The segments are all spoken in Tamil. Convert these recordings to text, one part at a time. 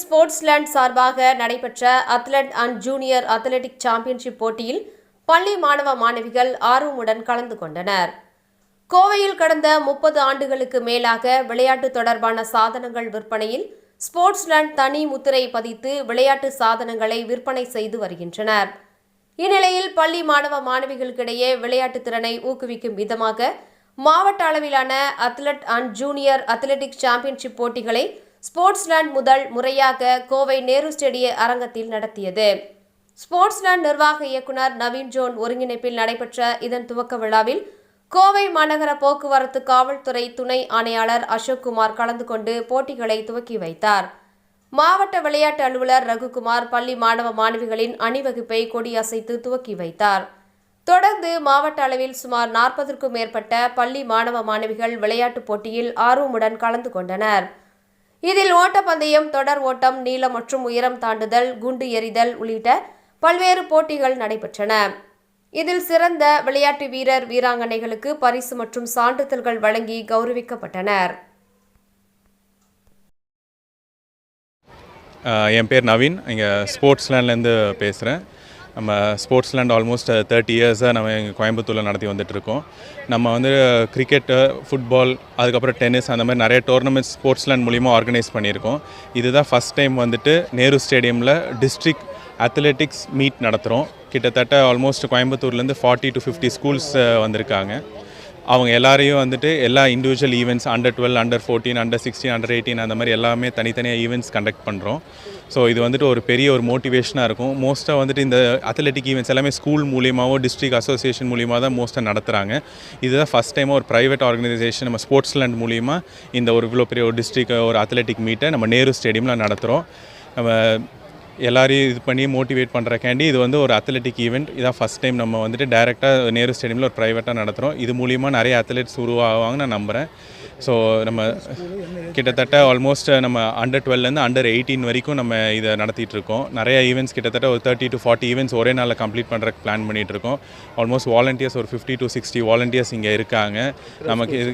ஸ்போர்ட்ஸ்லேண்ட் சார்பாக நடைபெற்ற athlete and junior athletic championship போட்டியில் பள்ளி மாணவ மாணவிகள் ஆர்வமுடன் கலந்து கொண்டனர். கோவையில் கடந்த முப்பது ஆண்டுகளுக்கு மேலாக விளையாட்டு தொடர்பான சாதனங்கள் விற்பனையில் ஸ்போர்ட்ஸ்லேண்ட் தனி முத்திரை பதித்து விளையாட்டு சாதனங்களை விற்பனை செய்து வருகின்றனர். இந்நிலையில் பள்ளி மாணவ மாணவிகளுக்கிடையே விளையாட்டு திறனை ஊக்குவிக்கும் விதமாக மாவட்ட அளவிலான athlete and junior athletic championship போட்டிகளை ஸ்போர்ட்ஸ்லேண்ட் முதல் முறையாக கோவை நேரு ஸ்டேடிய அரங்கத்தில் நடத்தியது. ஸ்போர்ட்ஸ்லேண்ட் நிர்வாக இயக்குனர் நவீன் ஜோன் ஒருங்கிணைப்பில் நடைபெற்ற இதன் துவக்க விழாவில் கோவை மாநகர போக்குவரத்து காவல்துறை துணை ஆணையாளர் அசோக்குமார் கலந்து கொண்டு போட்டிகளை துவக்கி வைத்தார். மாவட்ட விளையாட்டு அலுவலர் ரகுகுமார் பள்ளி மாணவ மாணவிகளின் அணிவகுப்பை கொடியசைத்து துவக்கி வைத்தார். தொடர்ந்து மாவட்ட அளவில் சுமார் நாற்பதற்கும் மேற்பட்ட பள்ளி மாணவ மாணவிகள் விளையாட்டுப் போட்டியில் ஆர்வமுடன் கலந்து கொண்டனர். இதில் ஓட்டப்பந்தயம் தொடர் ஓட்டம் நீளம் மற்றும் உயரம் தாண்டுதல் குண்டு எறிதல் உள்ளிட்ட பல்வேறு போட்டிகள் நடைபெற்றன. இதில் சிறந்த விளையாட்டு வீரர் வீராங்கனைகளுக்கு பரிசு மற்றும் சான்றிதழ்கள் வழங்கி கௌரவிக்கப்பட்டனர். என் பேர் நவீன். இங்கே ஸ்போர்ட்ஸ்லேண்ட்லேருந்து பேசுகிறேன். நம்ம ஸ்போர்ட்ஸ் லேண்ட் ஆல்மோஸ்ட் தேர்ட்டி இயர்ஸாக நம்ம எங்கள் கோயம்புத்தூரில் நடத்தி வந்துட்டுருக்கோம். நம்ம வந்து uh, கிரிக்கெட்டு ஃபுட்பால் uh, அதுக்கப்புறம் டென்னிஸ் அந்த மாதிரி நிறைய டோர்னமெண்ட்ஸ் ஸ்போர்ட்ஸ்லேண்ட் மூலியமாக ஆர்கனைஸ் பண்ணியிருக்கோம். இதுதான் ஃபஸ்ட் டைம் வந்துட்டு நேரு ஸ்டேடியமில் டிஸ்ட்ரிக்ட் அத்லெட்டிக்ஸ் மீட் நடத்துகிறோம் கிட்டத்தட்ட ஆல்மோஸ்ட் கோயம்புத்தூர்லேருந்து forty to fifty schools uh, வந்திருக்காங்க. அவங்க எல்லாரையும் வந்துட்டு எல்லா individual events under twelve under fourteen under sixteen under eighteen அந்த மாதிரி எல்லாமே தனித்தனியாக ஈவெண்ட்ஸ் கண்டக்ட் பண்ணுறோம் ஸோ இது வந்துட்டு ஒரு பெரிய ஒரு மோட்டிவேஷனாக இருக்கும். மோஸ்ட்டாக வந்துட்டு இந்த அத்லெட்டிக் ஈவெண்ட்ஸ் எல்லாமே ஸ்கூல் மூலியமாகவோ டிஸ்ட்ரிக்ட் அசோசியேஷன் மூலியமாக தான் மோஸ்ட்டாக நடத்துகிறாங்க இதுதான் ஃபஸ்ட் டைமாக ஒரு ப்ரைவேட் ஆர்கனைசேஷன் நம்ம ஸ்போர்ட்ஸ் லேண்ட் மூலியமாக இந்த ஒரு இவ்வளோ பெரிய ஒரு டிஸ்ட்ரிக்ட் ஒரு அத்லெட்டிக் மீட்டை நம்ம நேரு ஸ்டேடியமில் நடத்துகிறோம் நம்ம எல்லாரையும் இது பண்ணி மோட்டிவேட் பண்ணுறக்காண்டி இது வந்து ஒரு அத்லெட்டிக் ஈவெண்ட் இதான் ஃபஸ்ட் டைம் நம்ம வந்துட்டு டேரெக்டாக நேரு ஸ்டேடியமில் ஒரு ப்ரைவேட்டாக நடத்துகிறோம் இது மூலிமா நிறைய அத்லெட்ஸ் உருவாகுவாங்கன்னு நான் நம்புகிறேன் ஸோ நம்ம கிட்டத்தட்ட ஆல்மோஸ்ட் நம்ம அண்டர் டுவெல்லேருந்து அண்டர் எயிட்டீன் வரைக்கும் நம்ம இதை நடத்திட்டு இருக்கோம். நிறைய ஈவெண்ட்ஸ் கிட்டத்தட்ட ஒரு தேர்ட்டி டு ஃபார்ட்டி ஈவெண்ட்ஸ் ஒரே நாளில் கம்ப்ளீட் பண்ணுறதுக்கு பிளான் பண்ணிகிட்டு இருக்கோம். ஆல்மோஸ்ட் வாலண்டியர்ஸ் ஒரு ஃபிஃப்டி டு சிக்ஸ்டி வாலண்டியர்ஸ் இங்கே இருக்காங்க. நமக்கு இது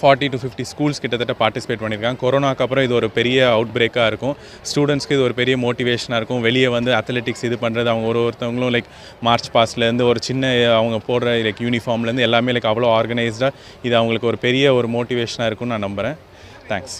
ஃபார்ட்டி டு ஃபிஃப்டி ஸ்கூல்ஸ் கிட்டத்தட்ட பார்ட்டிசிபேட் பண்ணியிருக்காங்க. கொரோனாக்கு அப்புறம் இது ஒரு பெரிய அவுட் பிரேக்காக இருக்கும். ஸ்டூடெண்ட்ஸ்க்கு இது ஒரு பெரிய மோட்டிவேஷனாக இருக்கும். வெளியே வந்து அத்லெட்டிக்ஸ் இது பண்ணுறது அவங்க ஒரு ஒருத்தவங்களும் லைக் மார்ச் பாஸ்ட்லேருந்து ஒரு சின்ன அவங்க போடுற லைக் யூனிஃபார்ம்லேருந்து எல்லாமே லைக் அவ்வளோ ஆர்கனைஸ்டாக இது அவங்களுக்கு ஒரு பெரிய ஒரு மோட்டிவேஷனாக இருக்கும்னு நான் நம்புகிறேன் தேங்க்ஸ்